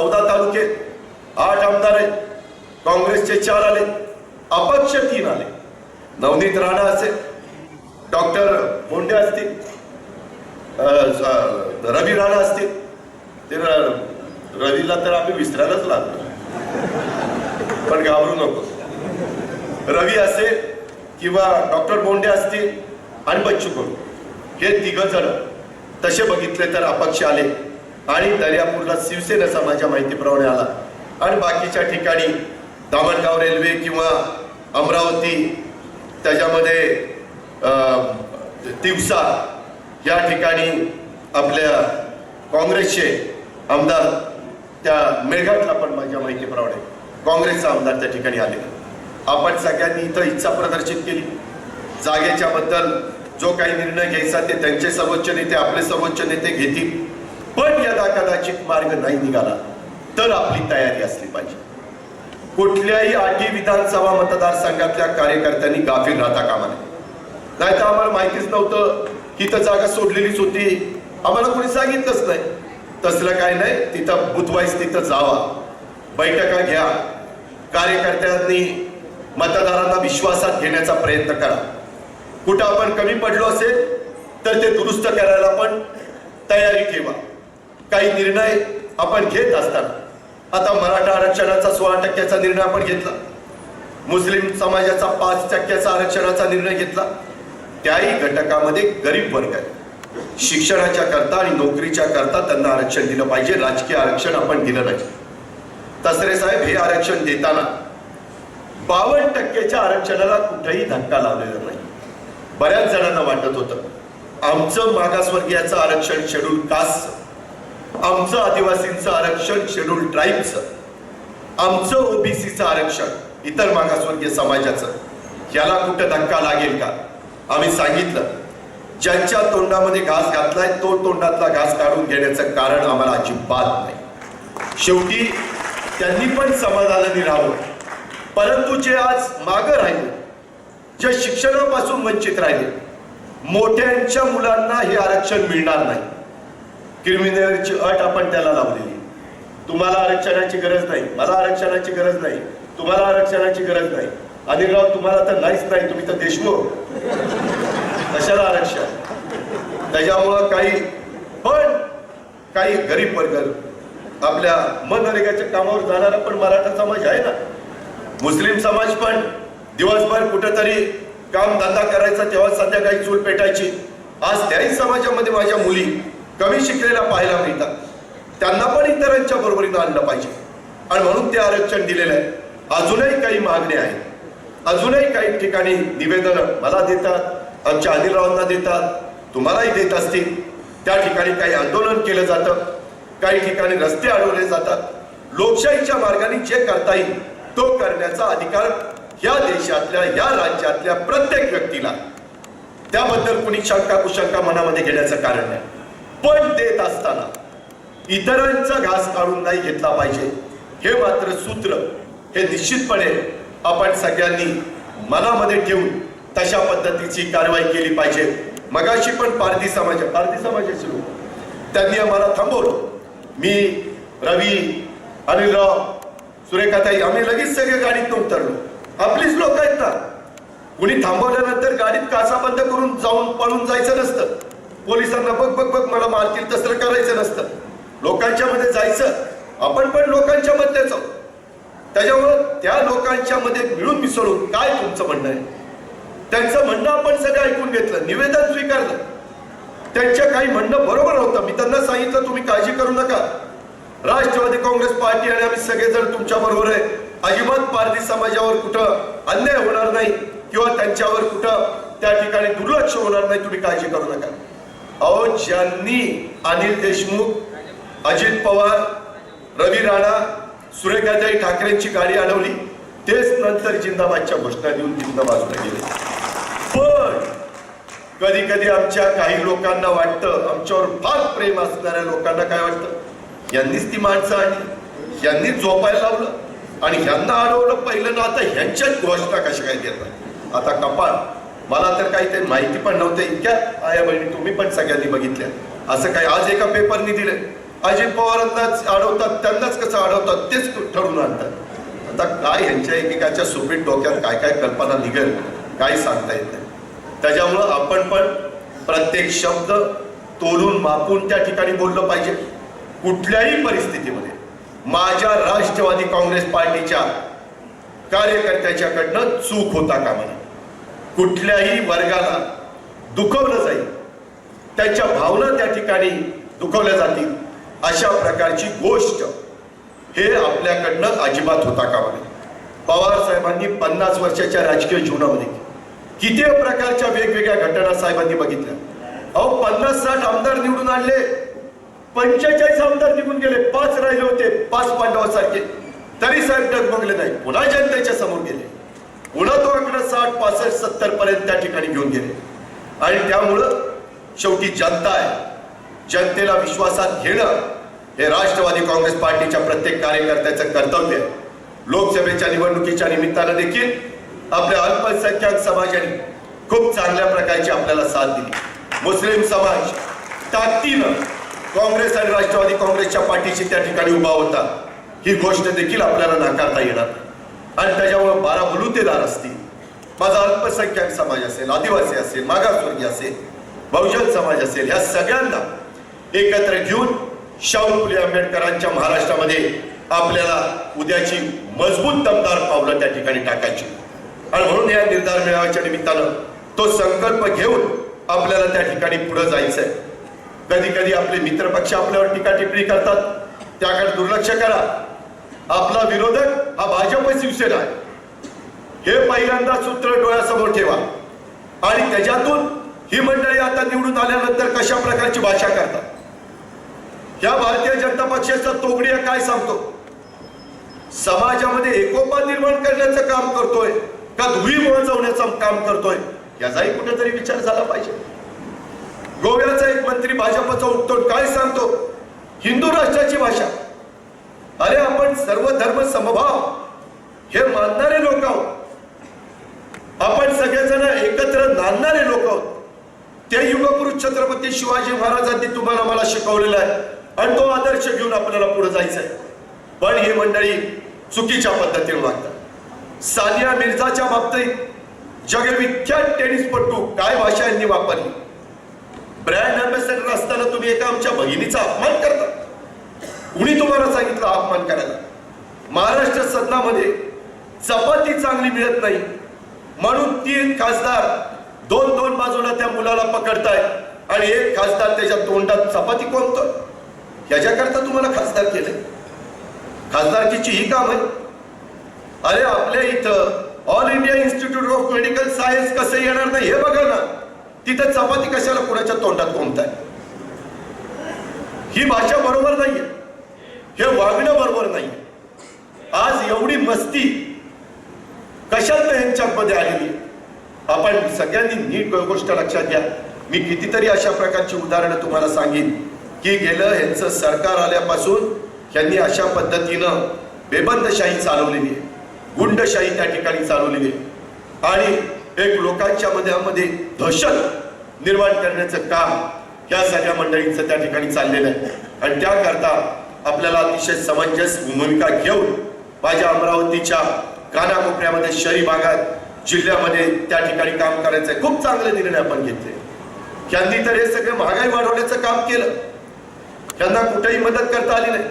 चौदा तालुके आठ आमदार आहेत काँग्रेसचे चार आले अपक्ष तीन आले. नवनीत राणा असेल डॉक्टर बोंडे असतील रवी राणा असतील ते रवीला तर आम्ही विसरायलाच लागलो. पण घाबरू नको रवी असेल किंवा डॉक्टर बोंडे असतील आणि बच्चू करू हे तिघ जण तसे बघितले तर अपक्ष आले. आणि दर्यापूरला शिवसेनेचा माझ्या माहितीप्रमाणे आला. आणि बाकीच्या ठिकाणी दामणगाव रेल्वे किंवा अमरावती त्याच्यामध्ये दिवसा तिवसा या ठिकाणी आपल्या काँग्रेसचे आमदार त्या मेळघाटला पण माझ्या माहितीप्रमाणे काँग्रेसचा आमदार त्या ठिकाणी आले. आपण सगळ्यांनी इथं इच्छा प्रदर्शित केली. जागेच्या बद्दल जो काही निर्णय घ्यायचा ते त्यांचे सर्वोच्च नेते आपले सर्वोच्च नेते घेतील. पण यदा कदाचित मार्ग नाही निघाला तर आपली तयारी असली पाहिजे. कुठल्याही आठी विधानसभा मतदारसंघातल्या कार्यकर्त्यांनी गाफील राहता कामा नये. नाही तर आम्हाला माहितीच नव्हतं की तर जागा सोडलेलीच होती. आम्हाला कोणी सांगितलंच नाही. तसलं काय नाही तिथं बुधवाईस तिथं जावा. बैठका घ्या. कार्यकर्त्यांनी मतदारांना विश्वासात घेण्याचा प्रयत्न करा. कुठं आपण कमी पडलो असेल तर ते दुरुस्त करायला पण तयारी ठेवा. काही निर्णय आपण घेत असताना आता मराठा आरक्षणाचा सोळा टक्क्याचा निर्णय आपण घेतला. मुस्लिम समाजाचा पाच टक्क्याचा आरक्षणाचा निर्णय घेतला. त्याही घटकामध्ये गरीब वर्ग आहे. शिक्षणाच्या करता आणि नोकरीच्या करता त्यांना आरक्षण दिलं पाहिजे. राजकीय आरक्षण आपण दिलं नाही. तसरे साहेब हे आरक्षण देताना बावन्न टक्केच्या आरक्षणाला कुठेही धक्का लावलेला नाही. बऱ्याच जणांना वाटत होतं आमचं मागासवर्गीयाचं आरक्षण शेड्यूल कास्ट आमचं आदिवासींचं आरक्षण शेड्यूल ट्राईबचं. आमचं ओबीसीचं आरक्षण इतर मागासवर्गीय समाजाचं. याला कुठं धक्का लागेल का? आम्ही सांगितलं. ज्यांच्या तोंडामध्ये घास घातलाय तो तोंडातला घास काढून घेण्याचं कारण आम्हाला अजिबात नाही. शेवटी त्यांनी पण समाधानाने राहावं. परंतु जे आज मागं राहिले जे शिक्षणापासून वंचित राहिले मोठ्यांच्या मुलांना हे आरक्षण मिळणार नाही. क्रिमिनलची अट आपण त्याला लावलेली. तुम्हाला आरक्षणाची गरज नाही मला आरक्षणाची गरज नाही तुम्हाला आरक्षणाची गरज नाही. अनिलराव तुम्हाला तर नाहीच नाही तुम्ही तर देशमुख. कशाला आरक्षण? त्याच्यामुळं काही पण काही गरीब वर्ग आपल्या मनरेगाच्या कामावर जाणारा पण मराठा समाज आहे ना. मुस्लिम समाज पण दिवसभर कुठंतरी काम धंदा करायचा तेव्हा संध्याकाळी चूल पेटायची. आज त्याही समाजामध्ये माझ्या मुली कमी शिकलेल्या पाहायला मिळतात. त्यांना पण इतरांच्या बरोबरीनं आणलं पाहिजे. आणि म्हणून ते आरक्षण दिलेलं आहे. अजूनही काही मागण्या आहेत अजूनही काही ठिकाणी निवेदन मला देतात. आमच्या अनिलरावांना देतात. तुम्हालाही देत असतील. त्या ठिकाणी काही आंदोलन केलं जातं. काही ठिकाणी रस्ते अडवले जातात. लोकशाहीच्या मार्गाने जे करता येईल तो करण्याचा अधिकार या देशातल्या या राज्यातल्या प्रत्येक व्यक्तीला. त्याबद्दल कुणी शंका कुशंका मनामध्ये घेण्याचं कारण नाही. पण देत असताना इतरांचा घास काढून नाही घेतला पाहिजे. हे मात्र सूत्र हे निश्चितपणे आपण सगळ्यांनी मनामध्ये ठेवून तशा पद्धतीची कारवाई केली पाहिजे. मगाशी पण पारधी समाज पारधी समाजाचे लोक. त्यांनी आम्हाला थांबवलं. मी रवी अनिलराव सुरेखाताई आम्ही लगेच सगळे गाडीत उतरलो. आपलीच लोक आहेत ना. कुणी थांबवल्यानंतर गाडीत काचा बंद करून जाऊन पळून जायचं नसतं. पोलिसांना बघ बघ बघ मला मारतील तसं करायचं नसतं. लोकांच्या मध्ये जायचं. आपण पण लोकांच्या मध्येच आहोत. त्याच्यामुळं त्या लोकांच्या मध्ये मिळून मिसळून काय तुमचं म्हणणं आहे? त्यांचं म्हणणं आपण सगळं ऐकून घेतलं निवेदन स्वीकारलं. त्यांच्या काही म्हणणं बरोबर होतं मी त्यांना सांगितलं तुम्ही काळजी करू नका. राष्ट्रवादी काँग्रेस पार्टी आणि आम्ही सगळेजण तुमच्या बरोबर आहे. अजिबात पारधी समाजावर कुठं अन्याय होणार नाही किंवा त्यांच्यावर कुठं त्या ठिकाणी दुर्लक्ष होणार नाही. तुम्ही काळजी करू नका. अहो ज्यांनी अनिल देशमुख अजित पवार रवी राणा सुरेखाताई ठाकरेंची गाडी अडवली तेच नंतर जिंदाबादच्या घोषणा देऊन जिंदाबादला गेले पण कधी कधी आमच्या काही लोकांना वाटतं आमच्यावर फार प्रेम असणाऱ्या लोकांना काय वाटतं? यांनीच ती माणसं आणली यांनीच झोपायला लावलं आणि ह्यांना अडवलं पहिलं ना आता ह्यांच्याच घोषणा कशा काय देतात? आता कपाळ. मला तर काही ते माहिती पण नव्हतं इतक्या आया बहिणी तुम्ही पण सगळ्यांनी बघितल्या असं काही आज एका पेपरनी दिले अजित पवारांनाच अडवतात त्यांनाच कसं अडवतात तेच ठरवून आणतात. आता काय यांच्या एकेकाच्या सुपीट डोक्यात काय काय कल्पना निघेल काय सांगता येत नाही. त्याच्यामुळं आपण पण प्रत्येक शब्द तोलून मापून त्या ठिकाणी बोललं पाहिजे. कुठल्याही परिस्थितीमध्ये माझ्या राष्ट्रवादी काँग्रेस पार्टीच्या कार्यकर्त्याच्याकडनं चूक होता कामा नये. कुठल्याही वर्गाला दुखवलं जाईल. त्यांच्या भावना त्या ठिकाणी दुखवल्या जातील. अशा प्रकारची गोष्ट हे आपल्याकडनं अजिबात होता कामा नये. पवार साहेबांनी पन्नास वर्षाच्या राजकीय जीवनामध्ये किती प्रकारच्या वेगवेगळ्या घटना साहेबांनी बघितल्या. अहो पन्नास साठ आमदार निवडून आणले. पंचेचाळीस आमदार निघून गेले. पाच राहिले होते. पाच पांडवासारखे. तरी साहेब डगमगले नाही पुन्हा जनतेच्या समोर गेले. पुन्हा तो आकडा साठ पासष्ट सत्तर पर्यंत त्या ठिकाणी घेऊन गेले. आणि त्यामुळं शेवटी जनता आहे. जनतेला विश्वासात घेणं हे राष्ट्रवादी काँग्रेस पार्टीच्या प्रत्येक कार्यकर्त्याचं कर्तव्य आहे. लोकसभेच्या निवडणुकीच्या निमित्तानं देखील आपल्या अल्पसंख्याक समाजाने खूप चांगल्या प्रकारची आपल्याला साथ दिली. मुस्लिम समाज ताकदीनं काँग्रेस आणि राष्ट्रवादी काँग्रेसच्या पाठीशी त्या ठिकाणी उभा होता. ही गोष्ट देखील आपल्याला नाकारता येणार नाही. आणि त्याच्यामुळे बारा बलुतेदार असतील. माझा अल्पसंख्याक समाज असेल आदिवासी असेल मागासवर्गीय असेल बहुजन समाज असेल या सगळ्यांना एकत्र घेऊन शाहू फुले आंबेडकरांच्या महाराष्ट्रामध्ये आपल्याला उद्याची मजबूत दमदार पावलं त्या ठिकाणी टाकायची. आणि म्हणून या निर्धार मेळाव्याच्या निमित्तानं तो संकल्प घेऊन आपल्याला त्या ठिकाणी पुढे जायचंय. कधी कधी आपले मित्रपक्ष आपल्यावर टीका टिप्पणी करतात. त्याकडे दुर्लक्ष करा. आपला विरोधक हा भाजप शिवसेना आहे. हे पहिल्यांदा सूत्र डोळ्यासमोर ठेवा. आणि त्याच्यातून ही मंडळी आता निवडून आल्यानंतर कशा प्रकारची भाषा करतात? या भारतीय जनता पक्षाचा तोगडिया काय सांगतो? समाजामध्ये एकोपा निर्माण करण्याचं काम करतोय का धुळी मोजवण्याचं काम करतोय? याचाही कुठेतरी विचार झाला पाहिजे. गोव्याचा एक मंत्री भाजपचा उठतो काय सांगतो? हिंदू राष्ट्राची भाषा. अरे आपण सर्व धर्म समभाव हे मानणारे लोक आहोत. आपण सगळेजण एकत्र नांदणारे लोक आहोत. ते युगपुरुष छत्रपती शिवाजी महाराजांनी तुम्हाला मला शिकवलेलं आहे. आणि तो आदर्श घेऊन आपल्याला पुढे जायचं आहे पण ही मंडळी चुकीच्या पद्धतीने वागतात. सानिया मिर्झाच्या बाबतीत जगविख्यात टेनिसपटू काय भाषा यांनी वापरली? ब्रँड अँबॅसेडर असताना तुम्ही एका आमच्या भगिनीचा अपमान करता. कुणी तुम्हाला सांगितलं अपमान करायला. महाराष्ट्र सदनामध्ये चपाती चांगली मिळत नाही. म्हणून तीन खासदार दोन दोन बाजूला त्या मुलाला पकडताय आणि एक खासदार त्याच्या तोंडात चपाती कोणतो? याच्याकरता तुम्हाला खासदार केले खासदारकीची ही काम आहे. अरे आपल्या इथं All India Institute of Medical Science कसं येणार नाही हे बघा ना. तिथं चपाती कशाला कुणाच्या तोंडात कोणताय? ही भाषा बरोबर नाहीये. हे वागणं बरोबर नाही आज एवढी मस्ती कशात यांच्यामध्ये आलेली? आपण सगळ्यांनी नीट गोष्ट लक्षात घ्या. मी कितीतरी अशा प्रकारची उदाहरणं तुम्हाला सांगेन की गेलं यांचं सरकार आल्यापासून यांनी अशा पद्धतीनं बेबंदशाही चालवलेली आहे. गुंडशाही त्या ठिकाणी चालवलेली आहे. आणि एक लोकांच्या मध्ये मध्ये दहशत निर्माण करण्याचं काम या सगळ्या मंडळींचं त्या ठिकाणी चाललेलं आहे. आणि त्याकरता आपल्याला अतिशय समंजस भूमिका घेऊन माझ्या अमरावतीच्या कानाकोपऱ्यामध्ये शहरी भागात जिल्ह्यामध्ये त्या ठिकाणी काम करायचं खूप चांगले निर्णय आपण घेतले. त्यांनी तर हे सगळं महागाई वाढवण्याचं काम केलं. त्यांना कुठेही मदत करता आली नाही.